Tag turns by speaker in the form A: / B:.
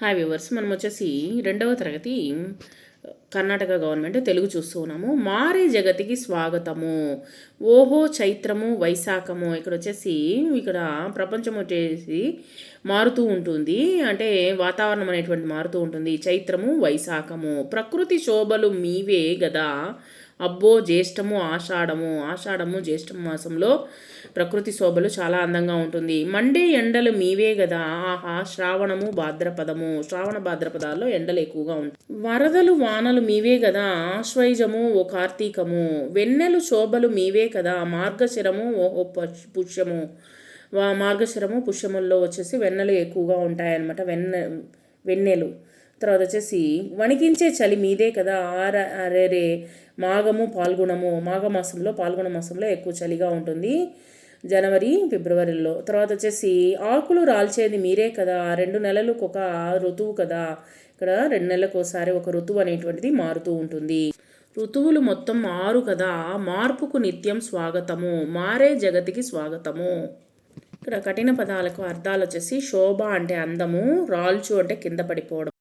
A: Hi viewers మనం వచ్చేసి రెండవ తరగతి uh, కర్ణాటక గవర్నమెంట్ తెలుగు చూస్తూ ఉన్నాము. మారే జగతికి స్వాగతము. ఓహో చైత్రము వైశాఖము. ఇక్కడ వచ్చేసి ఇక్కడ ప్రపంచం వచ్చేసి మారుతూ ఉంటుంది. అంటే వాతావరణం అనేటువంటి మారుతూ ఉంటుంది. చైత్రము వైశాఖము. ప్రకృతి శోభలు మీవే గదా. అబ్బో జ్యేష్టము ఆషాఢము. ఆషాఢము జ్యేష్ఠం మాసంలో ప్రకృతి శోభలు చాలా అందంగా ఉంటుంది. మండే ఎండలు మీవే కదా ఆహా శ్రావణము భాద్రపదము. శ్రావణ భాద్రపదాల్లో ఎండలు ఎక్కువగా ఉంటాయి. వరదలు వానలు మీవే కదా ఆశ్వైజము ఓ కార్తీకము. వెన్నెలు శోభలు మీవే కదా. మార్గశిరము ఓ పుష్యము. మార్గశిరము పుష్యముల్లో వచ్చేసి వెన్నెలు ఎక్కువగా ఉంటాయన్నమాట. వెన్న వెన్నెలు. తర్వాత వచ్చేసి వణికించే చలి మీదే కదా ఆర అరేరే మాఘము పాల్గొనము మాఘమాసంలో పాల్గొన మాసంలో ఎక్కువ చలిగా ఉంటుంది. జనవరి ఫిబ్రవరిలో. తర్వాత వచ్చేసి ఆకులు రాల్చేది మీరే కదా రెండు నెలలకు ఒక ఋతువు కదా. ఇక్కడ రెండు నెలలకు ఒకసారి ఒక ఋతువు అనేటువంటిది మారుతూ ఉంటుంది. ఋతువులు మొత్తం మారు కదా మార్పుకు నిత్యం స్వాగతము మారే జగతికి స్వాగతము. ఇక్కడ కఠిన పదాలకు అర్థాలు వచ్చేసి శోభ అంటే అందము రాల్చు అంటే కింద పడిపోవడం.